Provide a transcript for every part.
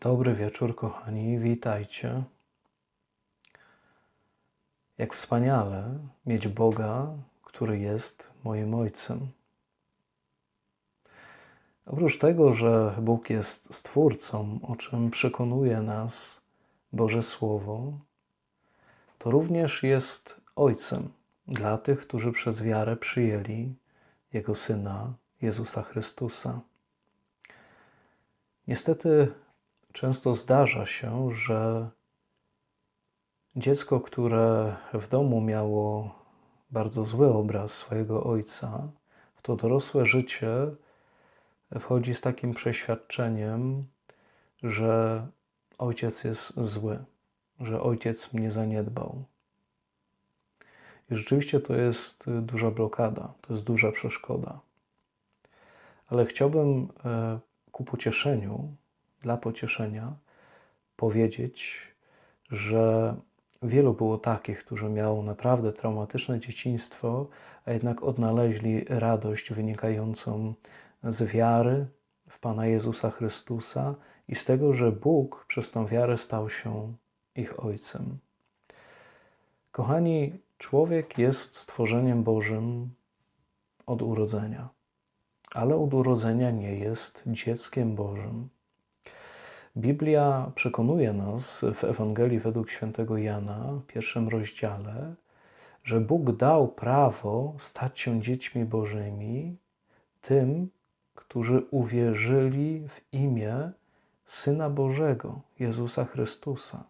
Dobry wieczór, kochani, witajcie. Jak wspaniale mieć Boga, który jest moim Ojcem. Oprócz tego, że Bóg jest Stwórcą, o czym przekonuje nas Boże Słowo, to również jest Ojcem dla tych, którzy przez wiarę przyjęli Jego Syna, Jezusa Chrystusa. Niestety często zdarza się, że dziecko, które w domu miało bardzo zły obraz swojego ojca, w to dorosłe życie wchodzi z takim przeświadczeniem, że ojciec jest zły, że ojciec mnie zaniedbał. I rzeczywiście to jest duża blokada, to jest duża przeszkoda. Ale chciałbym e, ku pocieszeniu dla pocieszenia powiedzieć, że wielu było takich, którzy miało naprawdę traumatyczne dzieciństwo, a jednak odnaleźli radość wynikającą z wiary w Pana Jezusa Chrystusa i z tego, że Bóg przez tą wiarę stał się ich Ojcem. Kochani, człowiek jest stworzeniem Bożym od urodzenia, ale od urodzenia nie jest dzieckiem Bożym. Biblia przekonuje nas w Ewangelii według świętego Jana, pierwszym rozdziale, że Bóg dał prawo stać się dziećmi Bożymi tym, którzy uwierzyli w imię Syna Bożego, Jezusa Chrystusa,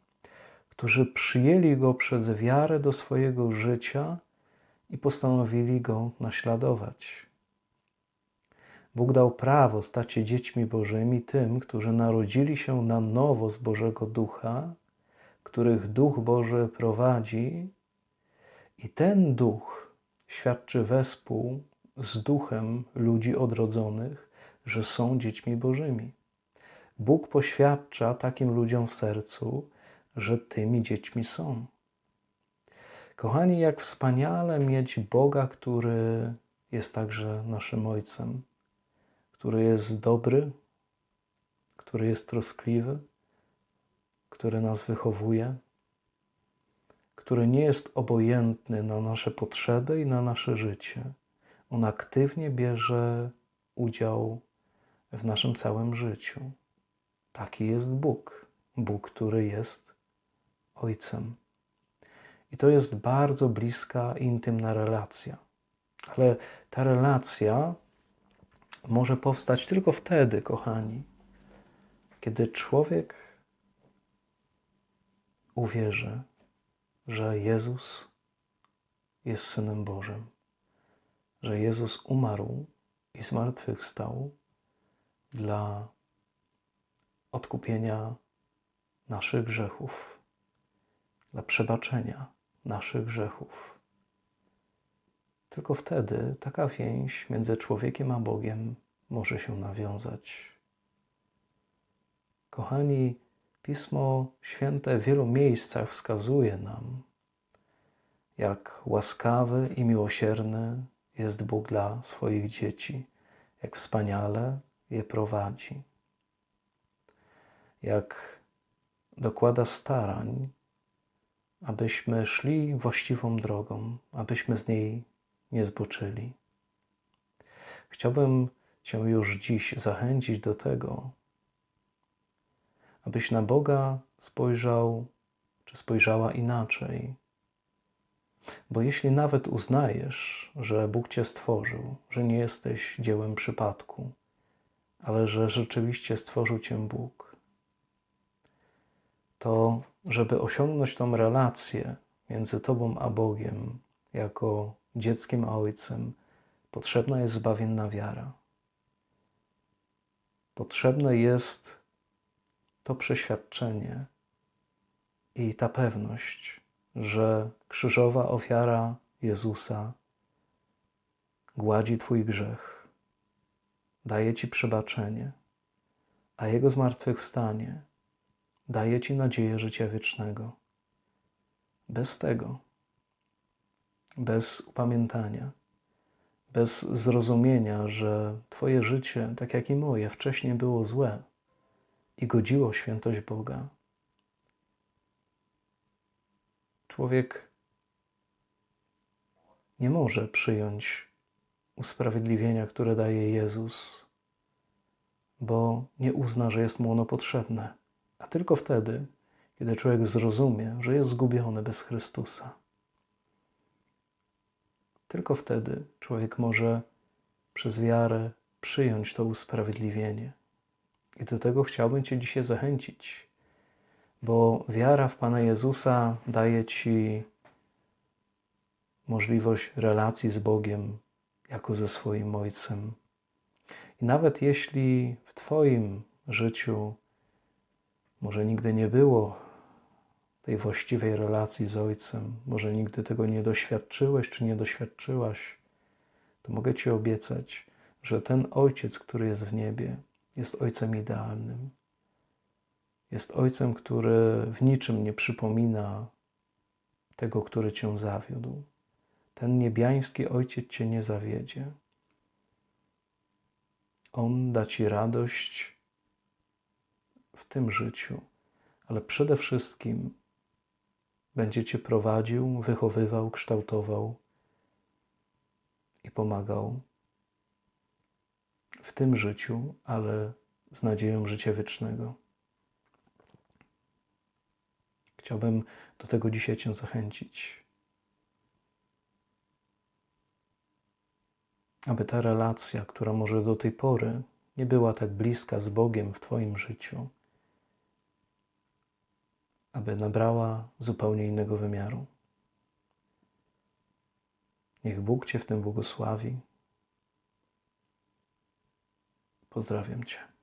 którzy przyjęli Go przez wiarę do swojego życia i postanowili Go naśladować. Bóg dał prawo stać się dziećmi Bożymi tym, którzy narodzili się na nowo z Bożego Ducha, których Duch Boży prowadzi, i ten Duch świadczy wespół z Duchem ludzi odrodzonych, że są dziećmi Bożymi. Bóg poświadcza takim ludziom w sercu, że tymi dziećmi są. Kochani, jak wspaniale mieć Boga, który jest także naszym Ojcem który jest dobry, który jest troskliwy, który nas wychowuje, który nie jest obojętny na nasze potrzeby i na nasze życie. On aktywnie bierze udział w naszym całym życiu. Taki jest Bóg. Bóg, który jest Ojcem. I to jest bardzo bliska, intymna relacja. Ale ta relacja może powstać tylko wtedy, kochani, kiedy człowiek uwierzy, że Jezus jest Synem Bożym, że Jezus umarł i zmartwychwstał dla odkupienia naszych grzechów, dla przebaczenia naszych grzechów tylko wtedy taka więź między człowiekiem a Bogiem może się nawiązać. Kochani, Pismo Święte w wielu miejscach wskazuje nam, jak łaskawy i miłosierny jest Bóg dla swoich dzieci, jak wspaniale je prowadzi, jak dokłada starań, abyśmy szli właściwą drogą, abyśmy z niej nie zboczyli. Chciałbym Cię już dziś zachęcić do tego, abyś na Boga spojrzał czy spojrzała inaczej. Bo jeśli nawet uznajesz, że Bóg Cię stworzył, że nie jesteś dziełem przypadku, ale że rzeczywiście stworzył Cię Bóg, to żeby osiągnąć tą relację między Tobą a Bogiem jako dzieckiem a ojcem, potrzebna jest zbawienna wiara. Potrzebne jest to przeświadczenie i ta pewność, że krzyżowa ofiara Jezusa gładzi Twój grzech, daje Ci przebaczenie, a Jego zmartwychwstanie daje Ci nadzieję życia wiecznego. Bez tego bez upamiętania, bez zrozumienia, że Twoje życie, tak jak i moje, wcześniej było złe, i godziło świętość Boga. Człowiek nie może przyjąć usprawiedliwienia, które daje Jezus, bo nie uzna, że jest mu ono potrzebne, a tylko wtedy, kiedy człowiek zrozumie, że jest zgubiony bez Chrystusa. Tylko wtedy człowiek może przez wiarę przyjąć to usprawiedliwienie. I do tego chciałbym Cię dzisiaj zachęcić, bo wiara w Pana Jezusa daje Ci możliwość relacji z Bogiem jako ze swoim Ojcem. I nawet jeśli w Twoim życiu może nigdy nie było tej właściwej relacji z Ojcem, może nigdy tego nie doświadczyłeś czy nie doświadczyłaś, to mogę Ci obiecać, że ten Ojciec, który jest w niebie, jest Ojcem idealnym. Jest Ojcem, który w niczym nie przypomina tego, który Cię zawiódł. Ten niebiański Ojciec Cię nie zawiedzie. On da Ci radość w tym życiu, ale przede wszystkim będzie Cię prowadził, wychowywał, kształtował i pomagał w tym życiu, ale z nadzieją życia wiecznego. Chciałbym do tego dzisiaj Cię zachęcić. Aby ta relacja, która może do tej pory nie była tak bliska z Bogiem w Twoim życiu, aby nabrała zupełnie innego wymiaru. Niech Bóg Cię w tym błogosławi. Pozdrawiam Cię.